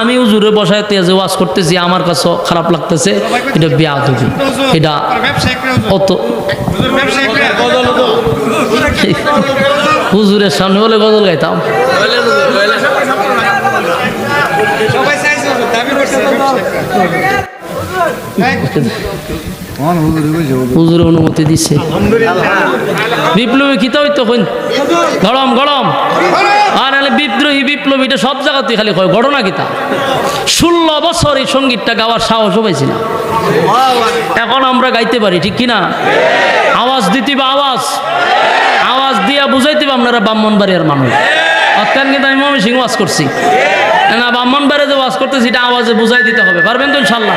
আমি উজুরে বসায় তেজে ওয়াজ করতেছি, আমার কাছে খারাপ লাগতেছে। এটা বিয়া তুমি এটা অত হুজুরের সামনে বলে গজল গাইতাম। হুজুর অনুমতি দিছে। বিপ্লবী কি তো হইতো গরম গরম। আর নাহলে বিদ্রোহী বিপ্লবী এটা সব জায়গাতে খালি কয়, ঘটনা কিতা ষোলো বছর এই সঙ্গীতটা গাওয়ার সাহসও পাইছি না। এখন আমরা গাইতে পারি, ঠিক কিনা? আওয়াজ দিতে বা আওয়াজ। আওয়াজ দিয়া বুঝাইতে আপনারা ব্রাহ্মণবাড়িয়ার মানুষ। অত্যান কিন্তু আমি মমি সিং ওয়াজ করছি। না যে ওয়াজ করতেছি, এটা আওয়াজে বুঝাই দিতে হবে। পারবেন তো ইনশাল্লাহ?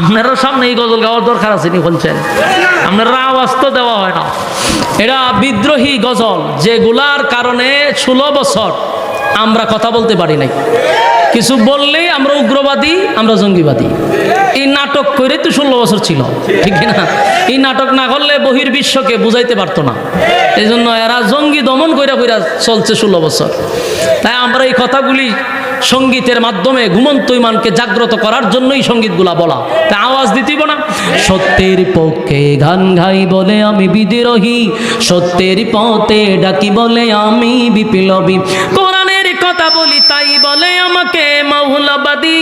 আপনারও সামনে এই গজল গাওয়ার দরকার আছে নি বলছেন? আপনারা আওয়াজ তো দেওয়া হয় না। এটা বিদ্রোহী গজল, যেগুলার কারণে ষোলো বছর আমরা কথা বলতে পারি নাই। কিছু বললেই আমরা উগ্রবাদী, আমরা জঙ্গিবাদী। এই নাটক করে তো ষোলো বছর ছিল, ঠিক না এই নাটক না করলে বহির বিশ্বকে বুঝাইতে পারতো না। এই জন্য এরা জঙ্গি দমন কইরা চলছে ষোলো বছর। তাই আমরা এই কথাগুলি সঙ্গীতের মাধ্যমে ঘুমন্ত ইমানকে জাগ্রত করার জন্যই সঙ্গীতগুলা বলা। তা আওয়াজ দিতিব না। সত্যের পক্ষে গান গাই বলে আমি বিদ্রোহী। সত্যের পথে ডাকি বলে আমি বিপ্লবী। কোরআন আমাকে মৌলবাদী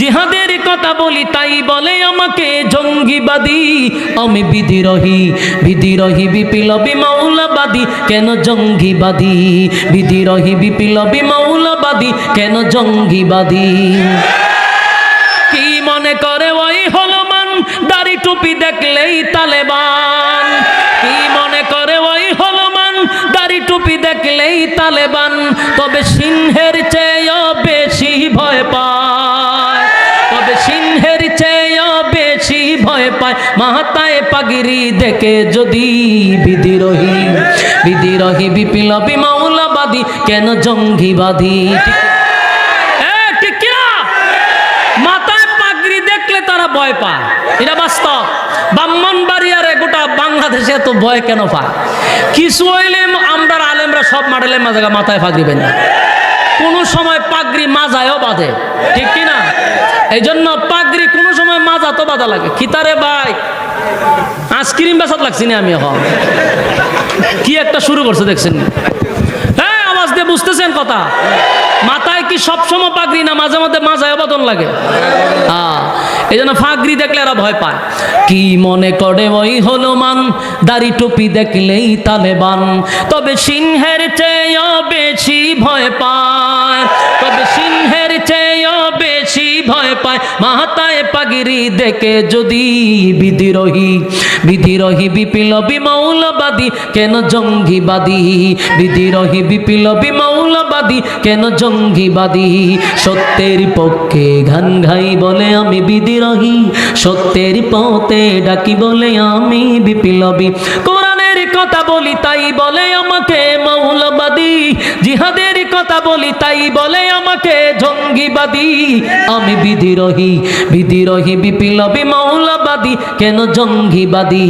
জিহাদের কথা বলি তাই বলে আমাকে জঙ্গিবাদী আমি বিধিরহী বিধিরহী বিপ্লবী মৌলবাদী কেন জঙ্গিবাদী বিধিরহী বিপ্লবী মৌলবাদী কেন জঙ্গিবাদী কি মনে করে ওই হলমান দাড়ি টুপি দেখলেই তালেবান। কি মনে করে ওই হলমান দাড়ি টুপি দেখলেই তালেবান। তবে সিংহের ভয় পায়, মাথায় পাগিরি দেখে যদি বিধিরহী বিধিরহী বিপ্লবী মৌলবাদী কেন জঙ্গিবাদী? ঠিক কিনা? মাথায় পাগড়ি দেখলে তারা ভয় পায়। এটা বাস্তব। ব্রাহ্মণবাড়িয়ারে গোটা বাংলাদেশে এত ভয় কেন পায়? কিছু হইলে আমরা আলেমরা সব মাডেলের মাঝে মাথায় পাগড়ি বেন কোনো সময় পাগড়ি মাজায়ও বাঁধে। ঠিক কি না এই জন্য পাগড়ি কোনো সময় মাজা তো বাধা লাগে। খিতারে ভাই, আইসক্রিম বেসাত লাগছি না আমি এখন। কি একটা শুরু করছে দেখছেন হ্যাঁ আওয়াজ দিয়ে বুঝতেছেন কথা? মাথায় কি সবসময় পাগড়ি না মাঝে মাঝে মাঝায় অবদন লাগে? এই জন্য ফাগরি দেখলে এরা ভয় পায়। কি মনে করে ওই হনুমান? দাড়ি টুপি দেখলেই তালেবান। তবে সিংহের চেয়ে বেশি ভয় পায়। তবে সিংহের বেশি ভয় পায়। মাথায় পাগিরি দেখে যদি বিধিরহী বিধিরহী বিপ্লবী মৌলবাদী, কেন জঙ্গিবাদী? বিধিরহী বিপ্লবী মৌলবাদী, কেন জঙ্গিবাদী? সত্যের পক্ষে ঘান ঘাই বলে আমি বিধিরহী সত্যের পথে ডাকি বলে আমি বিপ্লবী। কোরআনের কথা বলি তাই বলে আমাকে মৌলবাদী জিহাদের কথা বলি, তাই বলে আমাকে জঙ্গিবাদী। আমি বিধিরহী বিধিরহী বিপ্লবী, মৌলবাদী, কেন জঙ্গিবাদী?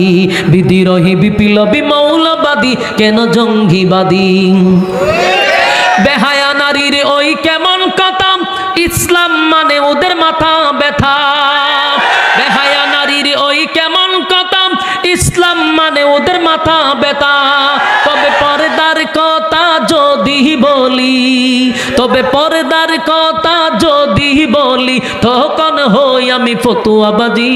বিধিরহী বিপ্লবী, মৌলবাদী, কেন জঙ্গিবাদী? বেহায়া নারীর ওই কেমন কথা? ইসলাম মানে ওদের মাথা ব্যথা। বেহায়া নারীর ওই কেমন কথা? ইসলাম মানে ওদের মাথা ব্যথা। যদি বলি, তবে পর্দার কথা যদি বলি, তখন হই আমি ফতুয়াবাজি,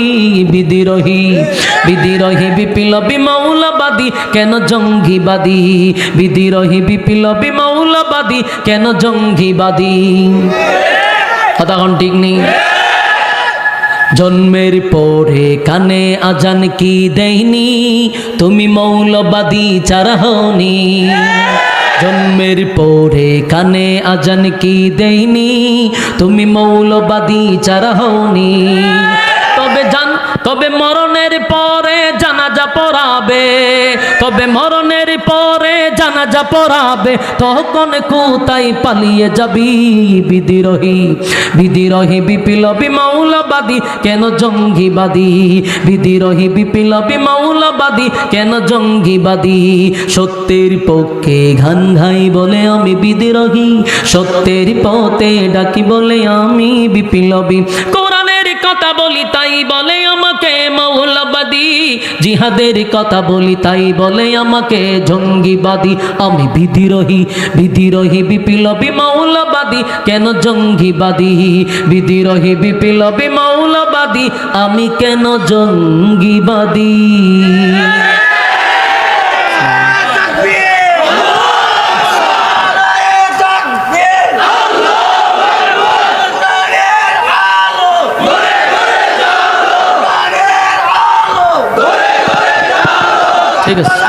বিদিরোহী। বিদিরোহী, বিপ্লবী, মৌলবাদী, কেন জঙ্গিবাদী? বিদিরোহী, বিপ্লবী, মৌলবাদী, কেন জঙ্গিবাদী? কথা কোন ঠিক নেই? জন্মের পরে কানে আজান কি দেয়নি? তুমি মৌলবাদী চারাহনি জন্মের পরে কানে আজান কি দেইনি তুমি মৌলবাদী চারা হওনি। তবে জান, তবে মরণের পরে জানাজা পড়াবে তখন কোথায় পালিয়ে যাবি বিদিরোহী? বিদিরোহী বিপ্লবী মৌলবাদী কেন জঙ্গিবাদী? বিদিরোহী বিপ্লবী মৌলবাদী কেন জঙ্গিবাদী? সত্যের পক্ষে ঘান ঘাই বলে আমি বিদ্রোহী, সত্যের পথে ডাকি বলে আমি বিপ্লবী। কথা বলি, তাই বলে আমাকে মৌলবাদী। জিহাদের কথা বলি, তাই বলে আমাকে জঙ্গিবাদী। আমি বিদ্রোহী বিদ্রোহী, বিপ্লবী মৌলবাদী। কেন জঙ্গিবাদী? বিদ্রোহী, বিপ্লবী মৌলবাদী। আমি কেন জঙ্গিবাদী? ঠিক আছে ঠিক আছে। Sami